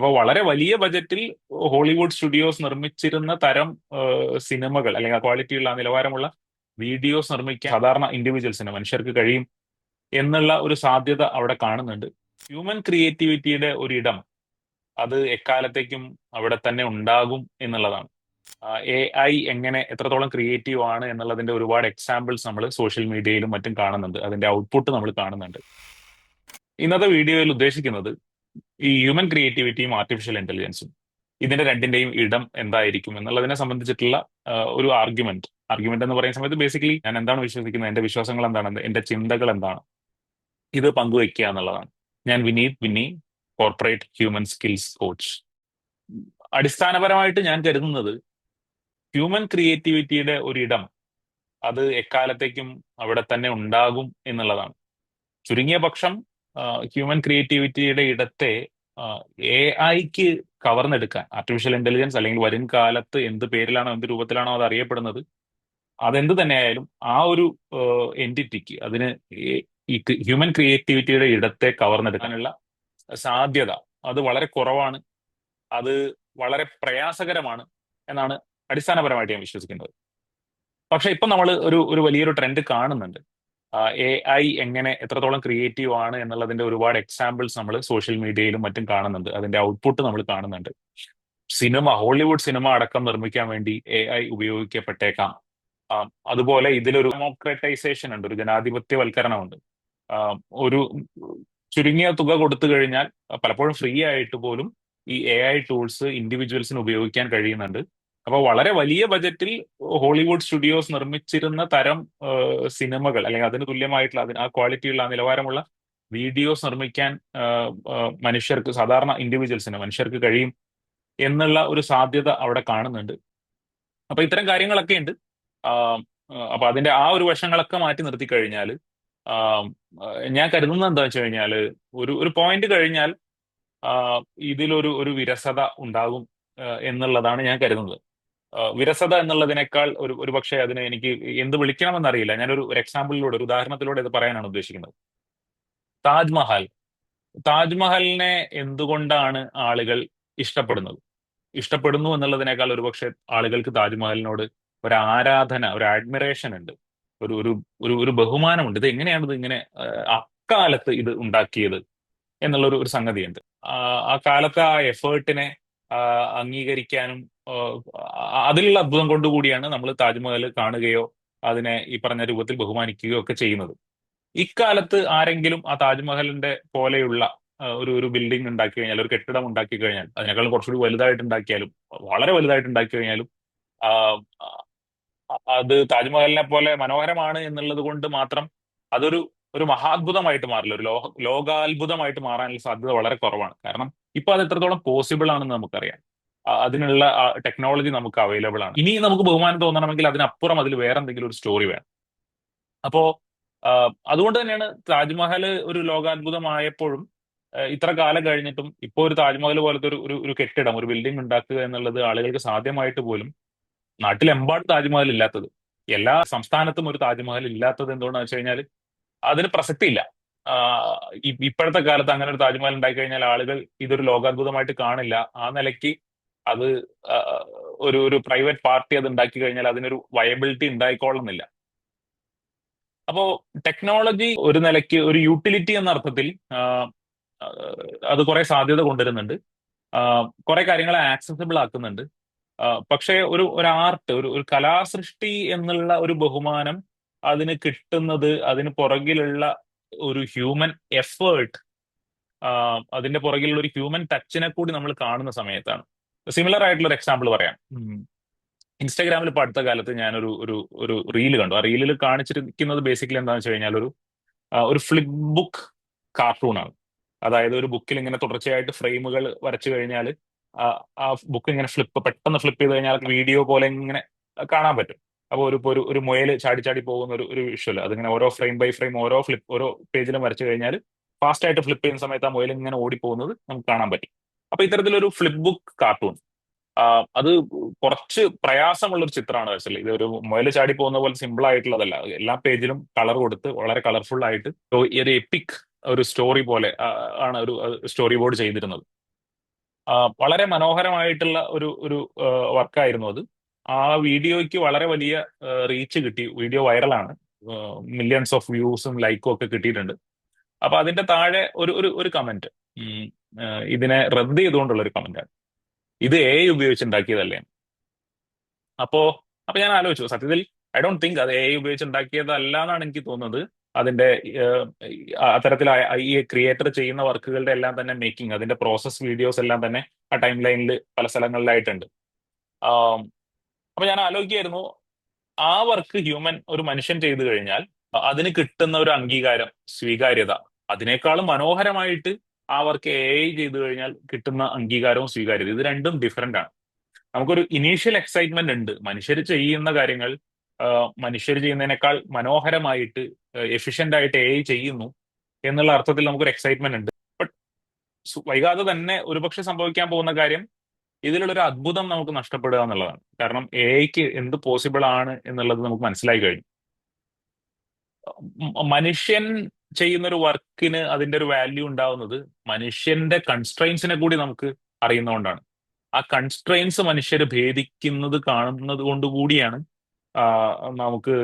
അപ്പോൾ വളരെ വലിയ ബജറ്റിൽ ഹോളിവുഡ് സ്റ്റുഡിയോസ് നിർമ്മിച്ചിരുന്ന തരം സിനിമകൾ അല്ലെങ്കിൽ ക്വാളിറ്റിയുള്ള നിലവാരമുള്ള വീഡിയോസ് നിർമ്മിക്കാൻ സാധാരണ ഇൻഡിവിജ്വൽസിന് മനുഷ്യർക്ക് കഴിയും എന്നുള്ള ഒരു സാധ്യത അവിടെ കാണുന്നുണ്ട്. ഹ്യൂമൻ ക്രിയേറ്റിവിറ്റിയുടെ ഇടം അത് എക്കാലത്തേക്കും അവിടെ തന്നെ ഉണ്ടാകും എന്നുള്ളതാണ്. എ ഐ എങ്ങനെ എത്രത്തോളം ക്രിയേറ്റീവ് ആണ് എന്നുള്ളതിന്റെ ഒരുപാട് എക്സാമ്പിൾസ് നമ്മൾ സോഷ്യൽ മീഡിയയിലും മറ്റും കാണുന്നുണ്ട്. അതിന്റെ ഔട്ട്പുട്ട് നമ്മൾ കാണുന്നുണ്ട്. ഇന്നത്തെ വീഡിയോയിൽ ഉദ്ദേശിക്കുന്നത് ഈ ഹ്യൂമൻ ക്രിയേറ്റിവിറ്റിയും ആർട്ടിഫിഷ്യൽ ഇന്റലിജൻസും ഇതിന്റെ രണ്ടിന്റെയും ഇടം എന്തായിരിക്കും എന്നുള്ളതിനെ സംബന്ധിച്ചിട്ടുള്ള ഒരു ആർഗ്യുമെന്റ് ആർഗ്യുമെന്റ് എന്ന് പറയുന്ന സമയത്ത് ബേസിക്കലി ഞാൻ എന്താണ് വിശ്വസിക്കുന്നത്? എന്റെ വിശ്വാസങ്ങൾ എന്താണ്? എന്റെ ചിന്തകൾ എന്താണ്? ഇത് പങ്കുവെക്കുക എന്നുള്ളതാണ്. ഞാൻ Vineeth Vini corporate human skills coach അടിസ്ഥാനപരമായിട്ട് ഞാൻ കരുതുന്നത് ഹ്യൂമൻ ക്രിയേറ്റിവിറ്റിയുടെ ഒരിടം അത് എക്കാലത്തേക്കും അവിടെ തന്നെ ഉണ്ടാകും എന്നുള്ളതാണ്. ചുരുങ്ങിയ പക്ഷം ഹ്യൂമൻ ക്രിയേറ്റിവിറ്റിയുടെ ഇടത്തെ എ ഐക്ക് കവർന്നെടുക്കാൻ ആർട്ടിഫിഷ്യൽ ഇന്റലിജൻസ് അല്ലെങ്കിൽ വരും കാലത്ത് എന്ത് പേരിലാണോ എന്ത് രൂപത്തിലാണോ അത് അറിയപ്പെടുന്നത് അതെന്ത് തന്നെയായാലും ആ ഒരു എന്റിറ്റിക്ക് അതിന് ഈ ഹ്യൂമൻ ക്രിയേറ്റിവിറ്റിയുടെ ഇടത്തെ കവർന്നെടുക്കാനുള്ള സാധ്യത അത് വളരെ കുറവാണ് അത് വളരെ പ്രയാസകരമാണ് എന്നാണ് അടിസ്ഥാനപരമായിട്ട് ഞാൻ വിശ്വസിക്കുന്നത്. പക്ഷെ ഇപ്പം നമ്മൾ ഒരു ഒരു വലിയൊരു ട്രെൻഡ് കാണുന്നുണ്ട്. എ ഐ എങ്ങനെ എത്രത്തോളം ക്രിയേറ്റീവ് ആണ് എന്നുള്ളതിന്റെ ഒരുപാട് എക്സാമ്പിൾസ് നമ്മൾ സോഷ്യൽ മീഡിയയിലും മറ്റും കാണുന്നുണ്ട്. അതിന്റെ ഔട്ട്പുട്ട് നമ്മൾ കാണുന്നുണ്ട്. സിനിമ ഹോളിവുഡ് സിനിമ അടക്കം നിർമ്മിക്കാൻ വേണ്ടി എ ഐ ഉപയോഗിക്കപ്പെട്ടേക്കാം. അതുപോലെ ഇതിലൊരു ഡെമോക്രറ്റൈസേഷൻ ഉണ്ട് ഒരു ജനാധിപത്യവൽക്കരണമുണ്ട്. ഒരു ചുരുങ്ങിയ തുക കൊടുത്തു കഴിഞ്ഞാൽ പലപ്പോഴും ഫ്രീ ആയിട്ട് പോലും ഈ എ ഐ ടൂൾസ് ഇൻഡിവിജ്വൽസിന് ഉപയോഗിക്കാൻ കഴിയുന്നുണ്ട്. അപ്പോൾ വളരെ വലിയ ബജറ്റിൽ ഹോളിവുഡ് സ്റ്റുഡിയോസ് നിർമ്മിച്ചിരുന്ന തരം സിനിമകൾ അല്ലെങ്കിൽ അതിന് തുല്യമായിട്ടുള്ള അതിന് ആ ക്വാളിറ്റിയുള്ള ആ നിലവാരമുള്ള വീഡിയോസ് നിർമ്മിക്കാൻ മനുഷ്യർക്ക് സാധാരണ ഇൻഡിവിജ്വൽസിന് മനുഷ്യർക്ക് കഴിയും എന്നുള്ള ഒരു സാധ്യത അവിടെ കാണുന്നുണ്ട്. അപ്പൊ ഇത്തരം കാര്യങ്ങളൊക്കെ ഉണ്ട്. അപ്പൊ അതിന്റെ ആ ഒരു വശങ്ങളൊക്കെ മാറ്റി നിർത്തി കഴിഞ്ഞാൽ ഞാൻ കരുതുന്നത് എന്താ വെച്ച് കഴിഞ്ഞാൽ ഒരു ഒരു പോയിന്റ് കഴിഞ്ഞാൽ ഇതിലൊരു ഒരു വിരസത ഉണ്ടാകും എന്നുള്ളതാണ് ഞാൻ കരുതുന്നത്. വിരസത എന്നുള്ളതിനേക്കാൾ ഒരു ഒരു പക്ഷേ അതിനെ എനിക്ക് എന്ത് വിളിക്കണമെന്നറിയില്ല ഞാനൊരു ഒരു എക്സാമ്പിളിലൂടെ ഒരു ഉദാഹരണത്തിലൂടെ ഇത് പറയാനാണ് ഉദ്ദേശിക്കുന്നത്. താജ്മഹൽ താജ്മഹലിനെ എന്തുകൊണ്ടാണ് ആളുകൾ ഇഷ്ടപ്പെടുന്നത്? ഇഷ്ടപ്പെടുന്നു എന്നുള്ളതിനേക്കാൾ ഒരുപക്ഷെ ആളുകൾക്ക് താജ്മഹലിനോട് ഒരു ആരാധന ഒരു അഡ്മിറേഷൻ ഉണ്ട്. ഒരു ഒരു ഒരു ഒരു ബഹുമാനമുണ്ട്. ഇത് എങ്ങനെയാണ് ഇത് ഇങ്ങനെ അക്കാലത്ത് ഇത് ഉണ്ടാക്കിയത് എന്നുള്ളൊരു ഒരു സംഗതിയുണ്ട്. ആ കാലത്തെ ആ എഫേർട്ടിനെ അംഗീകരിക്കാനും അതിലുള്ള അത്ഭുതം കൊണ്ടുകൂടിയാണ് നമ്മൾ താജ്മഹൽ കാണുകയോ അതിനെ ഈ പറഞ്ഞ രൂപത്തിൽ ബഹുമാനിക്കുകയോ ഒക്കെ ചെയ്യുന്നത്. ഇക്കാലത്ത് ആരെങ്കിലും ആ താജ്മഹലിന്റെ പോലെയുള്ള ഒരു ഒരു ബിൽഡിംഗ് ഉണ്ടാക്കി കഴിഞ്ഞാൽ ഒരു കെട്ടിടം ഉണ്ടാക്കി കഴിഞ്ഞാൽ അതിനേക്കാളും കുറച്ചുകൂടി വലുതായിട്ട് ഉണ്ടാക്കിയാലും വളരെ വലുതായിട്ട് ഉണ്ടാക്കി കഴിഞ്ഞാലും അത് താജ്മഹലിനെ പോലെ മനോഹരമാണ് എന്നുള്ളത് കൊണ്ട് മാത്രം അതൊരു ഒരു മഹാത്ഭുതമായിട്ട് മാറില്ല. ഒരു ലോക ലോകാത്ഭുതമായിട്ട് മാറാനുള്ള സാധ്യത വളരെ കുറവാണ്. കാരണം ഇപ്പൊ അത് എത്രത്തോളം പോസിബിൾ ആണെന്ന് നമുക്കറിയാം. അതിനുള്ള ടെക്നോളജി നമുക്ക് അവൈലബിൾ ആണ്. ഇനി നമുക്ക് ബഹുമാനം തോന്നണമെങ്കിൽ അതിനപ്പുറം അതിൽ വേറെ എന്തെങ്കിലും ഒരു സ്റ്റോറി വേണം. അപ്പോ അതുകൊണ്ട് തന്നെയാണ് താജ്മഹൽ ഒരു ലോകാത്ഭുതമായപ്പോഴും ഇത്ര കാലം കഴിഞ്ഞിട്ടും ഇപ്പോൾ ഒരു താജ്മഹൽ പോലത്തെ ഒരു ഒരു കെട്ടിടം ഒരു ബിൽഡിംഗ് ഉണ്ടാക്കുക എന്നുള്ളത് ആളുകൾക്ക് സാധ്യമായിട്ട് പോലും നാട്ടിലെമ്പാടും താജ്മഹൽ ഇല്ലാത്തത്. എല്ലാ സംസ്ഥാനത്തും ഒരു താജ്മഹൽ ഇല്ലാത്തത് എന്തുകൊണ്ടാണെന്ന് വെച്ച് കഴിഞ്ഞാൽ അതിന് പ്രസക്തിയില്ല. ഇപ്പോഴത്തെ കാലത്ത് അങ്ങനെ ഒരു താജ്മഹൽ ഉണ്ടായി കഴിഞ്ഞാൽ ആളുകൾ ഇതൊരു ലോകാത്ഭുതമായിട്ട് കാണില്ല. ആ നിലയ്ക്ക് അത് ഒരു ഒരു പ്രൈവറ്റ് പാർട്ടി അത് ഉണ്ടാക്കി കഴിഞ്ഞാൽ അതിനൊരു വയബിലിറ്റി ഉണ്ടായിക്കൊള്ളുന്നില്ല അപ്പോ ടെക്നോളജി ഒരു നിലയ്ക്ക് ഒരു യൂട്ടിലിറ്റി എന്ന അർത്ഥത്തിൽ അത് കുറെ സാധ്യത കൊണ്ടുവരുന്നുണ്ട്. കുറെ കാര്യങ്ങളെ ആക്സസിബിൾ ആക്കുന്നുണ്ട്. പക്ഷേ ഒരു ഒരു ആർട്ട് ഒരു ഒരു കലാസൃഷ്ടി എന്നുള്ള ഒരു ബഹുമാനം അതിന് കിട്ടുന്നത് അതിന് പുറകിലുള്ള ഒരു ഹ്യൂമൻ എഫേർട്ട് അതിന്റെ പുറകിലുള്ള ഒരു ഹ്യൂമൻ ടച്ചിനെ കൂടി നമ്മൾ കാണുന്ന സമയത്താണ്. സിമിലർ ആയിട്ടുള്ള ഒരു എക്സാമ്പിൾ പറയാം ഇൻസ്റ്റാഗ്രാമിൽ ഇപ്പൊ അടുത്ത കാലത്ത് ഞാനൊരു ഒരു ഒരു റീൽ കണ്ടു. ആ റീലിൽ കാണിച്ചിരിക്കുന്നത് ബേസിക്കലി എന്താണെന്ന് വെച്ച് കഴിഞ്ഞാൽ ഒരു ഒരു ഫ്ലിപ്പ് ബുക്ക് കാർട്ടൂൺ ആണ്. അതായത് ഒരു ബുക്കിൽ ഇങ്ങനെ തുടർച്ചയായിട്ട് ഫ്രെയിമുകൾ വരച്ചു കഴിഞ്ഞാൽ ആ ബുക്ക് ഇങ്ങനെ ഫ്ലിപ്പ് പെട്ടെന്ന് ഫ്ലിപ്പ് ചെയ്ത് കഴിഞ്ഞാൽ വീഡിയോ പോലെ ഇങ്ങനെ കാണാൻ പറ്റും. അപ്പോൾ ഒരു ഒരു ഒരു മുയൽ ചാടി ചാടി പോകുന്ന ഒരു ഒരു വിഷ്വൽ അതിങ്ങനെ ഓരോ ഫ്രെയിം ബൈ ഫ്രെയിം ഓരോ ഫ്ലിപ്പ് ഓരോ പേജിലും വരച്ചു കഴിഞ്ഞാൽ ഫാസ്റ്റ് ആയിട്ട് ഫ്ലിപ്പ് ചെയ്യുന്ന സമയത്ത് ആ മുയൽ ഇങ്ങനെ ഓടി പോകുന്നത് നമുക്ക് കാണാൻ പറ്റും. അപ്പൊ ഇത്തരത്തിലൊരു ഫ്ലിപ്പ് ബുക്ക് കാർട്ടൂൺ അത് കുറച്ച് പ്രയാസമുള്ള ഒരു ചിത്രമാണ് വെച്ചാൽ ഇത് ഒരു മുയൽ ചാടി പോകുന്ന പോലെ സിമ്പിൾ ആയിട്ടുള്ളതല്ല. എല്ലാ പേജിലും കളർ കൊടുത്ത് വളരെ കളർഫുൾ ആയിട്ട് ഒരു എപ്പിക് ഒരു സ്റ്റോറി പോലെ ആണ് ഒരു സ്റ്റോറി ബോർഡ് ചെയ്തിരുന്നത്. വളരെ മനോഹരമായിട്ടുള്ള ഒരു ഒരു വർക്കായിരുന്നു അത്. ആ വീഡിയോയ്ക്ക് വളരെ വലിയ റീച്ച് കിട്ടി. വീഡിയോ വൈറലാണ്. മില്യൺസ് ഓഫ് വ്യൂസും ലൈക്കും ഒക്കെ കിട്ടിയിട്ടുണ്ട്. അപ്പൊ അതിന്റെ താഴെ ഒരു ഒരു ഒരു കമന്റ് ഇതിനെ റദ്ദ് ചെയ്തുകൊണ്ടുള്ള ഒരു കമന്റാണ് ഇത് എ ഉപയോഗിച്ച് ഉണ്ടാക്കിയതല്ലേ അപ്പോ അപ്പൊ ഞാൻ ആലോചിച്ചു. സത്യത്തിൽ ഐ ഡോണ്ട് തിങ്ക് അത് എ ഉപയോഗിച്ച് ഉണ്ടാക്കിയതല്ല എന്നാണ് എനിക്ക് തോന്നുന്നത്. അതിന്റെ അത്തരത്തിൽ ഈ ക്രിയേറ്റർ ചെയ്യുന്ന വർക്കുകളുടെ എല്ലാം തന്നെ മേക്കിംഗ് അതിന്റെ പ്രോസസ് വീഡിയോസ് എല്ലാം തന്നെ ആ ടൈം ലൈനിൽ പല സ്ഥലങ്ങളിലായിട്ടുണ്ട്. അപ്പൊ ഞാൻ ആലോചിക്കായിരുന്നു ആ വർക്ക് ഹ്യൂമൻ ഒരു മനുഷ്യൻ ചെയ്തു കഴിഞ്ഞാൽ അതിന് കിട്ടുന്ന ഒരു അംഗീകാരം സ്വീകാര്യത അതിനേക്കാളും മനോഹരമായിട്ട് ആ വർക്ക് എ ഐ ചെയ്തു കഴിഞ്ഞാൽ കിട്ടുന്ന അംഗീകാരവും സ്വീകാര്യത ഇത് രണ്ടും ഡിഫറെന്റ് ആണ്. നമുക്കൊരു ഇനീഷ്യൽ എക്സൈറ്റ്മെന്റ് ഉണ്ട്. മനുഷ്യർ ചെയ്യുന്ന കാര്യങ്ങൾ മനുഷ്യർ ചെയ്യുന്നതിനേക്കാൾ മനോഹരമായിട്ട് എഫിഷ്യന്റ് ആയിട്ട് എ ഐ ചെയ്യുന്നു എന്നുള്ള അർത്ഥത്തിൽ നമുക്കൊരു എക്സൈറ്റ്മെന്റ് ഉണ്ട്. ബട്ട് വൈകാതെ തന്നെ ഒരുപക്ഷെ സംഭവിക്കാൻ പോകുന്ന കാര്യം ഇതിലുള്ളൊരു അത്ഭുതം നമുക്ക് നഷ്ടപ്പെടുക എന്നുള്ളതാണ്. കാരണം എ ഐക്ക് എന്ത് പോസിബിൾ ആണ് എന്നുള്ളത് നമുക്ക് മനസ്സിലായി കഴിഞ്ഞു. മനുഷ്യൻ ചെയ്യുന്ന ഒരു വർക്കിന് അതിന്റെ ഒരു വാല്യൂ ഉണ്ടാവുന്നത് മനുഷ്യന്റെ കൺസ്ട്രെയിൻസിനെ കൂടി നമുക്ക് അറിയുന്നതുകൊണ്ടാണ്. ആ കൺസ്ട്രെയിൻസ് മനുഷ്യർ ഭേദിക്കുന്നത് കാണുന്നത് കൊണ്ട് കൂടിയാണ് നമുക്ക്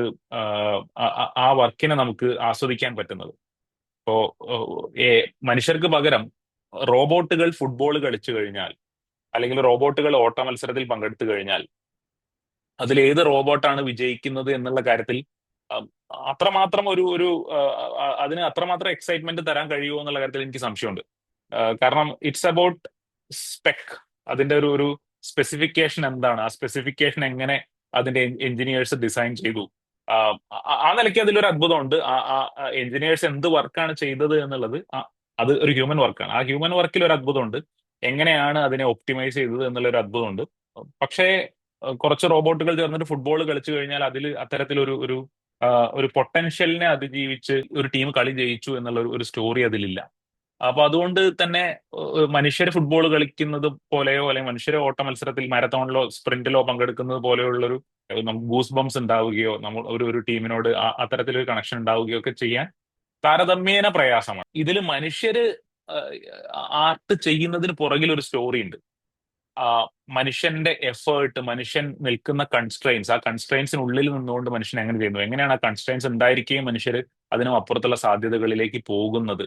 ആ, വർക്കിനെ നമുക്ക് ആസ്വദിക്കാൻ പറ്റുന്നത്. ഇപ്പോ മനുഷ്യർക്ക് പകരം റോബോട്ടുകൾ ഫുട്ബോൾ കളിച്ചു കഴിഞ്ഞാൽ അല്ലെങ്കിൽ റോബോട്ടുകൾ ഓട്ട മത്സരത്തിൽ പങ്കെടുത്തു കഴിഞ്ഞാൽ അതിൽ ഏത് റോബോട്ടാണ് വിജയിക്കുന്നത് എന്നുള്ള കാര്യത്തിൽ അത്രമാത്രം ഒരു ഒരു അതിന് അത്രമാത്രം എക്സൈറ്റ്മെന്റ് തരാൻ കഴിയുമോ എന്നുള്ള കാര്യത്തിൽ എനിക്ക് സംശയമുണ്ട്. കാരണം ഇറ്റ്സ് അബൌട്ട് സ്പെക് അതിന്റെ ഒരു ഒരു സ്പെസിഫിക്കേഷൻ എന്താണ്? ആ സ്പെസിഫിക്കേഷൻ എങ്ങനെ അതിന്റെ എഞ്ചിനീയേഴ്സ് ഡിസൈൻ ചെയ്തു? ആ നിലയ്ക്ക് അതിലൊരു അത്ഭുതമുണ്ട്. ആ എഞ്ചിനീയേഴ്സ് എന്ത് വർക്കാണ് ചെയ്തത് എന്നുള്ളത് അത് ഒരു ഹ്യൂമൻ വർക്കാണ് ആ ഹ്യൂമൻ വർക്കിൽ ഒരു അത്ഭുതമുണ്ട്. എങ്ങനെയാണ് അതിനെ ഒപ്റ്റിമൈസ് ചെയ്തത് എന്നുള്ള ഒരു അത്ഭുതമുണ്ട്. പക്ഷേ കുറച്ച് റോബോട്ടുകൾ ചേർന്നിട്ട് ഫുട്ബോൾ കളിച്ചു കഴിഞ്ഞാൽ അതിൽ അത്തരത്തിലൊരു ഒരു ഒരു പൊട്ടൻഷ്യലിനെ അതിജീവിച്ച് ഒരു ടീം കളി ജയിച്ചു എന്നുള്ള ഒരു- സ്റ്റോറി അതിലില്ല. അപ്പൊ അതുകൊണ്ട് തന്നെ മനുഷ്യർ ഫുട്ബോൾ കളിക്കുന്നത് പോലെയോ അല്ലെങ്കിൽ മനുഷ്യരെ ഓട്ട മത്സരത്തിൽ മാരത്തോണിലോ സ്പ്രിന്റിലോ പങ്കെടുക്കുന്നത് പോലെയുള്ളൊരു നമുക്ക് ഗൂസ് ബംസ് ഉണ്ടാവുകയോ നമ്മൾ ഒരു ഒരു ടീമിനോട് അത്തരത്തിലൊരു കണക്ഷൻ ഉണ്ടാവുകയോ ഒക്കെ ചെയ്യാൻ താരതമ്യേന പ്രയാസമാണ്. ഇതിൽ മനുഷ്യര് ആർട്ട് ചെയ്യുന്നതിന് പുറകിൽ ഒരു സ്റ്റോറി ഉണ്ട്. മനുഷ്യന്റെ എഫേർട്ട് മനുഷ്യൻ നിൽക്കുന്ന കൺസ്ട്രെയിൻസ് ആ കൺസ്ട്രെയിൻസിനുള്ളിൽ നിന്നുകൊണ്ട് മനുഷ്യൻ എങ്ങനെ ചെയ്യുന്നു? എങ്ങനെയാണ് ആ കൺസ്ട്രെയിൻസ് ഉണ്ടായിരിക്കുകയും മനുഷ്യർ അതിനും അപ്പുറത്തുള്ള സാധ്യതകളിലേക്ക് പോകുന്നത്?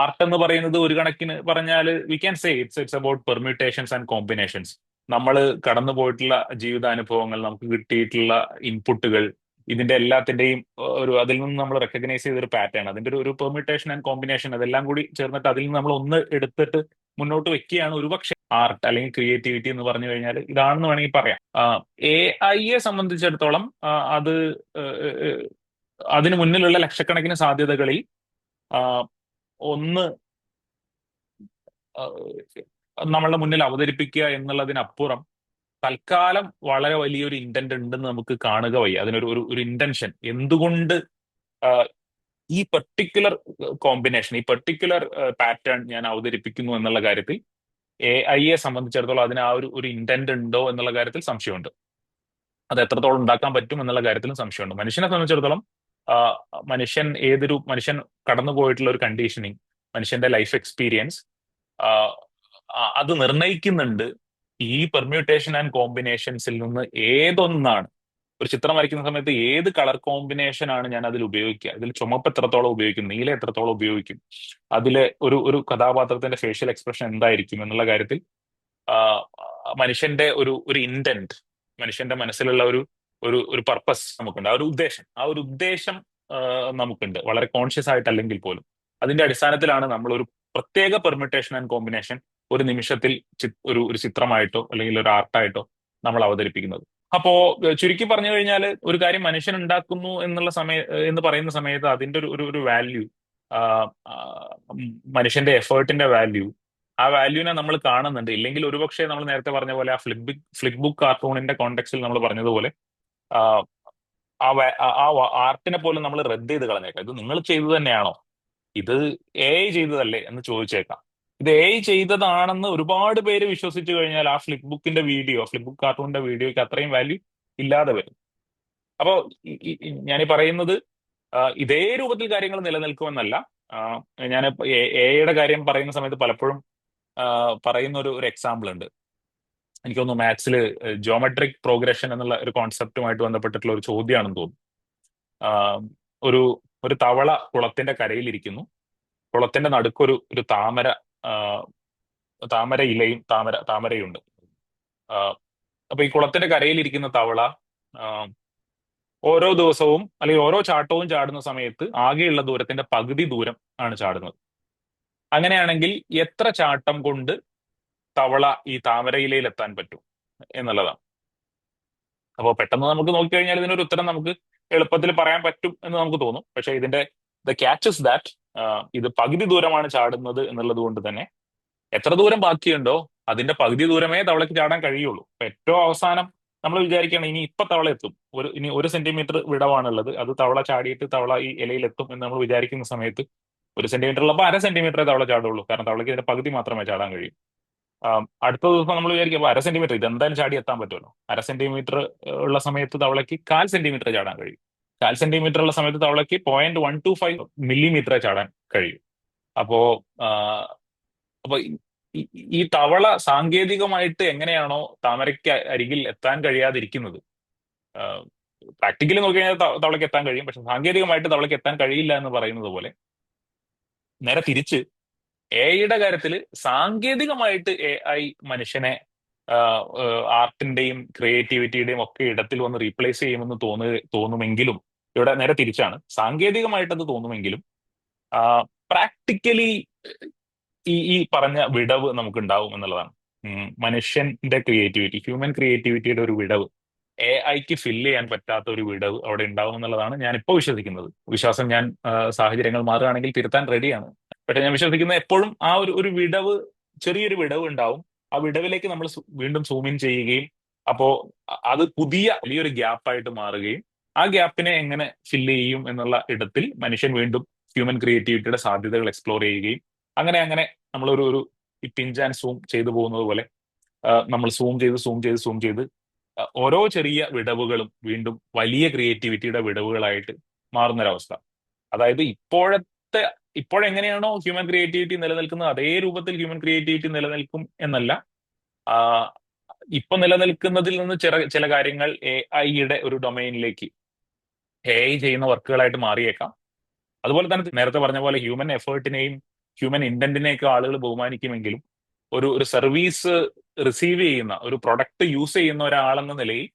ആർട്ട് എന്ന് പറയുന്നത് ഒരു കണക്കിന് പറഞ്ഞാൽ we can say it's it's about permutations and combinations നമ്മൾ കടന്നു പോയിട്ടുള്ള ജീവിതാനുഭവങ്ങൾ നമുക്ക് കിട്ടിയിട്ടുള്ള ഇൻപുട്ടുകൾ ഇതിന്റെ എല്ലാത്തിന്റെയും ഒരു അതിൽ നിന്ന് നമ്മൾ റെക്കഗ്നൈസ് ചെയ്ത ഒരു പാറ്റേൺ അതിന്റെ ഒരു പെർമിറ്റേഷൻ ആൻഡ് കോമ്പിനേഷൻ അതെല്ലാം കൂടി ചേർന്നിട്ട് അതിൽ നിന്ന് നമ്മൾ ഒന്ന് എടുത്തിട്ട് മുന്നോട്ട് വെക്കുകയാണ്. ഒരുപക്ഷെ ആർട്ട് അല്ലെങ്കിൽ ക്രിയേറ്റിവിറ്റി എന്ന് പറഞ്ഞു കഴിഞ്ഞാൽ ഇതാണെന്ന് വേണമെങ്കിൽ പറയാം. എ ഐയെ സംബന്ധിച്ചിടത്തോളം അത് അതിന് മുന്നിലുള്ള ലക്ഷക്കണക്കിന് സാധ്യതകളിൽ ഒന്ന് നമ്മളുടെ മുന്നിൽ അവതരിപ്പിക്കുക എന്നുള്ളതിനപ്പുറം തൽക്കാലം വളരെ വലിയൊരു ഇന്റന്റ് ഉണ്ടെന്ന് നമുക്ക് കാണുക വയ്യ. അതിനൊരു ഒരു ഒരു ഇന്റൻഷൻ എന്തുകൊണ്ട് ഈ പെർട്ടിക്കുലർ കോമ്പിനേഷൻ ഈ പെർട്ടിക്കുലർ പാറ്റേൺ ഞാൻ അവതരിപ്പിക്കുന്നു എന്നുള്ള കാര്യത്തിൽ എ ഐയെ സംബന്ധിച്ചിടത്തോളം അതിന് ആ ഒരു ഒരു ഇന്റന്റ് ഉണ്ടോ എന്നുള്ള കാര്യത്തിൽ സംശയമുണ്ട്. അത് എത്രത്തോളം ഉണ്ടാക്കാൻ പറ്റും എന്നുള്ള കാര്യത്തിലും സംശയമുണ്ട്. മനുഷ്യനെ സംബന്ധിച്ചിടത്തോളം മനുഷ്യൻ ഏതൊരു മനുഷ്യൻ കടന്നു പോയിട്ടുള്ള ഒരു കണ്ടീഷനിങ് മനുഷ്യന്റെ ലൈഫ് എക്സ്പീരിയൻസ് അത് നിർണയിക്കുന്നുണ്ട് ഈ പെർമ്യൂട്ടേഷൻ ആൻഡ് കോമ്പിനേഷൻസിൽ നിന്ന് ഏതൊന്നാണ്? ഒരു ചിത്രം വരയ്ക്കുന്ന സമയത്ത് ഏത് കളർ കോമ്പിനേഷൻ ആണ് ഞാൻ അതിൽ ഉപയോഗിക്കുക? അതിൽ ചുമപ്പ് എത്രത്തോളം ഉപയോഗിക്കും? നീല എത്രത്തോളം ഉപയോഗിക്കും? അതിലെ ഒരു ഒരു കഥാപാത്രത്തിന്റെ ഫേഷ്യൽ എക്സ്പ്രഷൻ എന്തായിരിക്കും? എന്നുള്ള കാര്യത്തിൽ മനുഷ്യന്റെ ഒരു ഒരു ഇന്റന്റ് മനുഷ്യന്റെ മനസ്സിലുള്ള ഒരു ഒരു ഒരു പർപ്പസ് നമുക്കുണ്ട്. ആ ഒരു ഉദ്ദേശം. ആ ഒരു ഉദ്ദേശം നമുക്കുണ്ട്. വളരെ കോൺഷ്യസ് ആയിട്ടല്ലെങ്കിൽ പോലും. അതിന്റെ അടിസ്ഥാനത്തിലാണ് നമ്മൾ ഒരു പ്രത്യേക പെർമിറ്റേഷൻ ആൻഡ് കോമ്പിനേഷൻ ഒരു നിമിഷത്തിൽ ഒരു ഒരു ചിത്രമായിട്ടോ അല്ലെങ്കിൽ ഒരു ആർട്ടായിട്ടോ നമ്മൾ അവതരിപ്പിക്കുന്നത്. അപ്പോ ചുരുക്കി പറഞ്ഞു കഴിഞ്ഞാൽ ഒരു കാര്യം മനുഷ്യൻ ഉണ്ടാക്കുന്നു എന്നുള്ള സമയ എന്ന് പറയുന്ന സമയത്ത് അതിന്റെ ഒരു ഒരു വാല്യൂ മനുഷ്യന്റെ എഫേർട്ടിന്റെ വാല്യൂ ആ വാല്യൂനെ നമ്മൾ കാണുന്നുണ്ട്. ഇല്ലെങ്കിൽ ഒരുപക്ഷെ നമ്മൾ നേരത്തെ പറഞ്ഞ പോലെ ആ ഫ്ലിപ്പ് ഫ്ലിപ്പ് ബുക്ക് കാർട്ടൂണിന്റെ കോണ്ടെക്സ്റ്റിൽ നമ്മൾ പറഞ്ഞതുപോലെ ആ ആർട്ടിനെ പോലും നമ്മൾ റദ്ദ് ചെയ്ത് കളഞ്ഞേക്കാം. ഇത് നിങ്ങൾ ചെയ്തു തന്നെയാണോ? ഇത് എ ചെയ്തതല്ലേ എന്ന് ചോദിച്ചേക്കാം. ഇത് എ ചെയ്തതാണെന്ന് ഒരുപാട് പേര് വിശ്വസിച്ചു കഴിഞ്ഞാൽ ആ ഫ്ലിപ്പ് ബുക്കിന്റെ വീഡിയോ ഫ്ലിപ്പ് ബുക്ക് കാർട്ടൂണിന്റെ വീഡിയോയ്ക്ക് അത്രയും വാല്യൂ ഇല്ലാതെ വരും. അപ്പോ ഞാൻ പറയുന്നത് ആ, ഇതേ രൂപത്തിൽ കാര്യങ്ങൾ നിലനിൽക്കുമെന്നല്ല. ഞാൻ എ ഐയുടെ കാര്യം പറയുന്ന സമയത്ത് പലപ്പോഴും പറയുന്ന ഒരു ഒരു എക്സാമ്പിൾ ഉണ്ട്. എനിക്ക് തോന്നുന്നു മാത്സിൽ ജോമെട്രിക് പ്രോഗ്രഷൻ എന്നുള്ള ഒരു കോൺസെപ്റ്റുമായിട്ട് ബന്ധപ്പെട്ടിട്ടുള്ള ഒരു ചോദ്യമാണെന്ന് തോന്നുന്നു. ഒരു ഒരു തവള കുളത്തിന്റെ കരയിലിരിക്കുന്നു. കുളത്തിന്റെ നടുക്കൊരു ഒരു താമര താമര ഇലയും താമര താമരയുണ്ട്. അപ്പൊ ഈ കുളത്തിന്റെ കരയിലിരിക്കുന്ന തവള ഓരോ ദിവസവും അല്ലെങ്കിൽ ഓരോ ചാട്ടവും ചാടുന്ന സമയത്ത് ആകെയുള്ള ദൂരത്തിന്റെ പകുതി ദൂരം ആണ് ചാടുന്നത്. അങ്ങനെയാണെങ്കിൽ എത്ര ചാട്ടം കൊണ്ട് തവള ഈ താമരയിലയിൽ എത്താൻ പറ്റും എന്നുള്ളതാണ്. അപ്പോൾ പെട്ടെന്ന് നമുക്ക് നോക്കിക്കഴിഞ്ഞാൽ ഇതിനൊരു ഉത്തരം നമുക്ക് എളുപ്പത്തിൽ പറയാൻ പറ്റും എന്ന് നമുക്ക് തോന്നും. പക്ഷേ ഇതിന്റെ ദ ക്യാച്ച് ഇസ് ദാറ്റ് ഇത് പകുതി ദൂരമാണ് ചാടുന്നത് എന്നുള്ളത് കൊണ്ട് തന്നെ എത്ര ദൂരം ബാക്കിയുണ്ടോ അതിന്റെ പകുതി ദൂരമേ തവളയ്ക്ക് ചാടാൻ കഴിയുള്ളൂ. അപ്പൊ ഏറ്റവും അവസാനം നമ്മൾ വിചാരിക്കണം ഇനി ഇപ്പൊ തവള എത്തും. ഒരു ഇനി ഒരു സെന്റിമീറ്റർ വിടവാണുള്ളത്. അത് തവള ചാടിയിട്ട് തവള ഈ ഇലയിൽ എത്തും എന്ന് നമ്മൾ വിചാരിക്കുന്ന സമയത്ത് ഒരു സെന്റിമീറ്റർ ഉള്ളപ്പോൾ അര സെന്റിമീറ്ററേ തവള ചാടുള്ളൂ. കാരണം തവളയ്ക്ക് ഇതിന്റെ പകുതി മാത്രമേ ചാടാൻ കഴിയൂ. അടുത്ത ദിവസം നമ്മൾ വിചാരിക്കും അര സെന്റിമീറ്റർ ഇത് എന്തായാലും ചാടി എത്താൻ പറ്റുമല്ലോ. അര സെന്റിമീറ്റർ ഉള്ള സമയത്ത് തവളയ്ക്ക് കാൽ സെന്റിമീറ്റർ ചാടാൻ കഴിയും. കാൽ സെന്റിമീറ്റർ ഉള്ള സമയത്ത് തവളയ്ക്ക് point one two five millimetre ചാടാൻ കഴിയും. അപ്പോ അപ്പൊ ഈ തവള സാങ്കേതികമായിട്ട് എങ്ങനെയാണോ താമരയ്ക്ക് അരികിൽ എത്താൻ കഴിയാതിരിക്കുന്നത്? പ്രാക്ടിക്കലി നോക്കി കഴിഞ്ഞാൽ തവളയ്ക്ക് എത്താൻ കഴിയും. പക്ഷെ സാങ്കേതികമായിട്ട് തവളയ്ക്ക് എത്താൻ കഴിയില്ല എന്ന് പറയുന്നത് പോലെ നേരെ തിരിച്ച് എയുടെ കാര്യത്തിൽ സാങ്കേതികമായിട്ട് എ ഐ മനുഷ്യനെ ആർട്ടിന്റെയും ക്രിയേറ്റിവിറ്റിയുടെയും ഒക്കെ ഇടത്തിൽ വന്ന് റീപ്ലേസ് ചെയ്യുമെന്ന് തോന്നു തോന്നുമെങ്കിലും ഇവിടെ നേരെ തിരിച്ചാണ്. സാങ്കേതികമായിട്ട് അത് തോന്നുമെങ്കിലും പ്രാക്ടിക്കലി ഈ ഈ പറഞ്ഞ വിടവ് നമുക്ക് ഉണ്ടാവും എന്നുള്ളതാണ് മനുഷ്യന്റെ ക്രിയേറ്റിവിറ്റി ഹ്യൂമൻ ക്രിയേറ്റിവിറ്റിയുടെ ഒരു വിടവ് എ ഐക്ക് ഫില്ല് ചെയ്യാൻ പറ്റാത്ത ഒരു വിടവ് അവിടെ ഉണ്ടാവും എന്നുള്ളതാണ് ഞാൻ ഇപ്പോൾ വിശ്വസിക്കുന്നത്. വിശ്വാസം ഞാൻ സാഹചര്യങ്ങൾ മാറുകയാണെങ്കിൽ തിരുത്താൻ റെഡിയാണ് പക്ഷെ ഞാൻ വിശ്വസിക്കുന്നത് എപ്പോഴും ആ ഒരു ഒരു വിടവ് ചെറിയൊരു വിടവ് ഉണ്ടാവും. ആ വിടവിലേക്ക് നമ്മൾ വീണ്ടും സൂം ഇൻ ചെയ്യുകയും അപ്പോ അത് പുതിയ വലിയൊരു ഗ്യാപ്പായിട്ട് മാറുകയും ആ ഗ്യാപ്പിനെ എങ്ങനെ ഫില്ല് ചെയ്യും എന്നുള്ള ഇടത്തിൽ മനുഷ്യൻ വീണ്ടും ഹ്യൂമൻ ക്രിയേറ്റിവിറ്റിയുടെ സാധ്യതകൾ എക്സ്പ്ലോർ ചെയ്യുകയും അങ്ങനെ അങ്ങനെ നമ്മളൊരു ഒരു ഈ പിഞ്ച് സൂം ചെയ്തു പോകുന്നത് പോലെ നമ്മൾ സൂം ചെയ്ത് സൂം ചെയ്ത് സൂം ചെയ്ത് ഓരോ ചെറിയ വിടവുകളും വീണ്ടും വലിയ ക്രിയേറ്റിവിറ്റിയുടെ വിടവുകളായിട്ട് മാറുന്നൊരവസ്ഥ. അതായത് ഇപ്പോഴത്തെ ഇപ്പോഴെങ്ങനെയാണോ ഹ്യൂമൻ ക്രിയേറ്റിവിറ്റി നിലനിൽക്കുന്നത് അതേ രൂപത്തിൽ ഹ്യൂമൻ ക്രിയേറ്റിവിറ്റി നിലനിൽക്കും എന്നല്ല ഇപ്പൊ നിലനിൽക്കുന്നതിൽ നിന്ന് ചില ചില കാര്യങ്ങൾ എ ഐയുടെ ഒരു ഡൊമൈനിലേക്ക് എ ഐ ചെയ്യുന്ന വർക്കുകളായിട്ട് മാറിയേക്കാം. അതുപോലെ തന്നെ നേരത്തെ പറഞ്ഞ പോലെ ഹ്യൂമൻ എഫേർട്ടിനെയും ഹ്യൂമൻ ഇന്റന്റിനെയൊക്കെ ആളുകൾ ബഹുമാനിക്കുമെങ്കിലും ഒരു ഒരു സർവീസ് റിസീവ് ചെയ്യുന്ന ഒരു പ്രൊഡക്റ്റ് യൂസ് ചെയ്യുന്ന ഒരാളെന്ന നിലയിൽ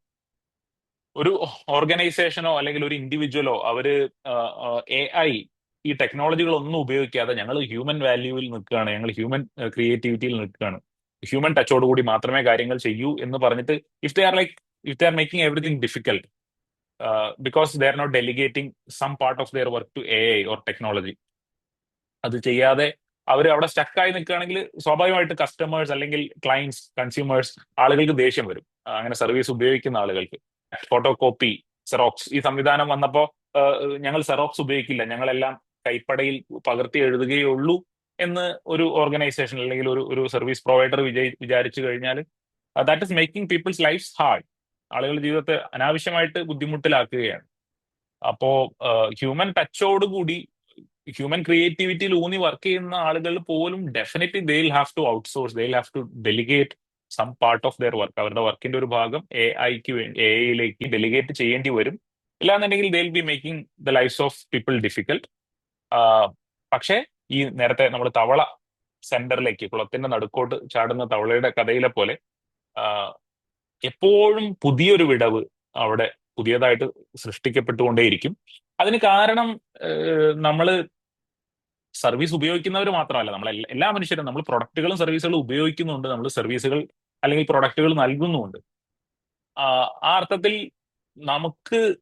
ഒരു ഓർഗനൈസേഷനോ അല്ലെങ്കിൽ ഒരു ഇൻഡിവിജ്വലോ അവർ എ ഐ ഈ ടെക്നോളജികളൊന്നും ഉപയോഗിക്കാതെ ഞങ്ങൾ ഹ്യൂമൻ വാല്യൂവിൽ നിൽക്കുകയാണ്. ഞങ്ങൾ ഹ്യൂമൻ ക്രിയേറ്റിവിറ്റിയിൽ നിൽക്കുകയാണ്. ഹ്യൂമൻ ടച്ചോട് കൂടി മാത്രമേ കാര്യങ്ങൾ ചെയ്യൂ എന്ന് പറഞ്ഞിട്ട് if they are like if they are making everything difficult because they are not delegating some part of their work to A I or technology അത് ചെയ്യാതെ അവർ അവിടെ സ്റ്റക്കായി നിൽക്കുകയാണെങ്കിൽ സ്വാഭാവികമായിട്ട് കസ്റ്റമേഴ്സ് അല്ലെങ്കിൽ ക്ലയൻസ് കൺസ്യൂമേഴ്സ് ആളുകൾക്ക് ദേഷ്യം വരും. അങ്ങനെ സർവീസ് ഉപയോഗിക്കുന്ന ആളുകൾക്ക്. ഫോട്ടോ കോപ്പി സെറോക്സ് ഈ സംവിധാനം വന്നപ്പോ ആ, ഞങ്ങൾ സെറോക്സ് ഉപയോഗിക്കില്ല. ഞങ്ങളെല്ലാം കൈപ്പടയിൽ പകർത്തി എഴുതുകയേ ഉള്ളൂ എന്ന് ഒരു ഓർഗനൈസേഷൻ അല്ലെങ്കിൽ ഒരു ഒരു സർവീസ് പ്രൊവൈഡർ വിജയി വിചാരിച്ചു കഴിഞ്ഞാൽ that is making people's life hard ആളുകളുടെ ജീവിതത്തെ അനാവശ്യമായിട്ട് ബുദ്ധിമുട്ടിലാക്കുകയാണ്. അപ്പോ ഹ്യൂമൻ ടച്ചോട് കൂടി ഹ്യൂമൻ ക്രിയേറ്റിവിറ്റിയിൽ ഊന്നി വർക്ക് ചെയ്യുന്ന ആളുകൾ പോലും definitely they have to outsource they have to delegate some part of their work അവരുടെ വർക്കിന്റെ ഒരു ഭാഗം എ ഐക്ക് എ ഐയിലേക്ക് ഡെലിഗേറ്റ് ചെയ്യേണ്ടി വരും. ഇല്ലാന്നുണ്ടെങ്കിൽ they will be making the lifes of people difficult പക്ഷേ ഈ നേരത്തെ നമ്മൾ തവള സെന്ററിലേക്ക് കുളത്തിന്റെ നടുക്കോട്ട് ചാടുന്ന തവളയുടെ കഥയിലെ പോലെ എപ്പോഴും പുതിയൊരു വിടവ് അവിടെ പുതിയതായിട്ട് സൃഷ്ടിക്കപ്പെട്ടുകൊണ്ടേയിരിക്കും. അതിന് കാരണം നമ്മൾ സർവീസ് ഉപയോഗിക്കുന്നവർ മാത്രമല്ല. നമ്മൾ എല്ലാ- മനുഷ്യരും നമ്മൾ പ്രൊഡക്റ്റുകളും സർവീസുകളും ഉപയോഗിക്കുന്നുണ്ട്. നമ്മൾ സർവീസുകൾ അല്ലെങ്കിൽ പ്രൊഡക്റ്റുകൾ നൽകുന്നുമുണ്ട്. ആ അർത്ഥത്തിൽ നമുക്ക്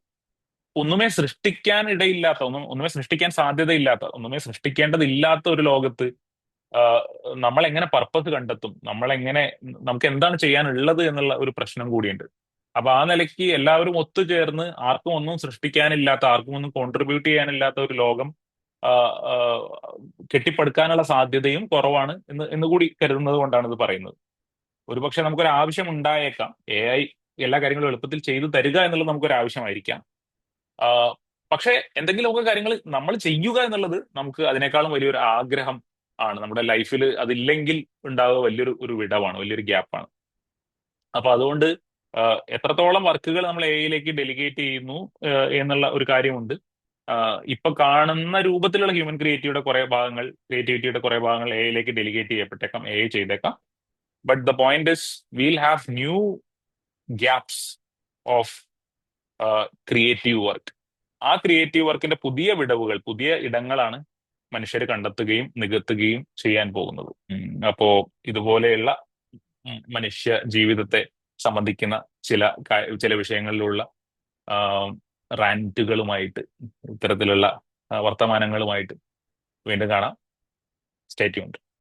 ഒന്നുമേ സൃഷ്ടിക്കാൻ ഇടയില്ലാത്ത ഒന്നും ഒന്നുമേ സൃഷ്ടിക്കാൻ സാധ്യതയില്ലാത്ത ഒന്നുമേ സൃഷ്ടിക്കേണ്ടതില്ലാത്ത ഒരു ലോകത്ത് നമ്മൾ എങ്ങനെ പർപ്പസ് കണ്ടെത്തും? നമ്മൾ എങ്ങനെ നമുക്ക് എന്താണ് ചെയ്യാനുള്ളത് എന്നുള്ള ഒരു പ്രശ്നം കൂടിയുണ്ട്. അപ്പൊ ആ നിലയ്ക്ക് എല്ലാവരും ഒത്തുചേർന്ന് ആർക്കും ഒന്നും സൃഷ്ടിക്കാനില്ലാത്ത ആർക്കും ഒന്നും കോൺട്രിബ്യൂട്ട് ചെയ്യാനില്ലാത്ത ഒരു ലോകം കെട്ടിപ്പടുക്കാനുള്ള സാധ്യതയും കുറവാണ് എന്ന് എന്ന് കൂടി കരുതുന്നത് കൊണ്ടാണ് ഇത് പറയുന്നത്. ഒരുപക്ഷെ നമുക്കൊരു ആവശ്യം ഉണ്ടായേക്കാം. എ ഐ എല്ലാ കാര്യങ്ങളും എളുപ്പത്തിൽ ചെയ്തു തരിക എന്നുള്ളത് നമുക്കൊരു ആവശ്യമായിരിക്കാം പക്ഷേ എന്തെങ്കിലുമൊക്കെ കാര്യങ്ങൾ നമ്മൾ ചെയ്യുക എന്നുള്ളത് നമുക്ക് അതിനേക്കാളും വലിയൊരു ആഗ്രഹം ആണ്. നമ്മുടെ ലൈഫിൽ അതില്ലെങ്കിൽ ഉണ്ടാവുക വലിയൊരു ഒരു വിടവാണ് വലിയൊരു ഗ്യാപ്പാണ്. അപ്പൊ അതുകൊണ്ട് എത്രത്തോളം വർക്കുകൾ നമ്മൾ എയിലേക്ക് ഡെലിഗേറ്റ് ചെയ്യുന്നു എന്നുള്ള ഒരു കാര്യമുണ്ട്. ഇപ്പൊ കാണുന്ന രൂപത്തിലുള്ള ഹ്യൂമൻ ക്രിയേറ്റിവിറ്റിയുടെ കുറെ ഭാഗങ്ങൾ ക്രിയേറ്റിവിറ്റിയുടെ കുറെ ഭാഗങ്ങൾ എയിലേക്ക് ഡെലിഗേറ്റ് ചെയ്യപ്പെട്ടേക്കാം എ ചെയ്തേക്കാം. But the point is will have new gaps of creative work ആ ക്രിയേറ്റീവ് വർക്കിന്റെ പുതിയ വിടവുകൾ പുതിയ ഇടങ്ങളാണ് മനുഷ്യർ കണ്ടെത്തുകയും നികത്തുകയും ചെയ്യാൻ പോകുന്നത്. അപ്പോ ഇതുപോലെയുള്ള മനുഷ്യ ജീവിതത്തെ സംബന്ധിക്കുന്ന ചില ചില വിഷയങ്ങളിലുള്ള റാന്റുകളുമായിട്ട് ഇത്തരത്തിലുള്ള വർത്തമാനങ്ങളുമായിട്ട് വീണ്ടും കാണാം. സ്റ്റേറ്റ്യൂണ്ട്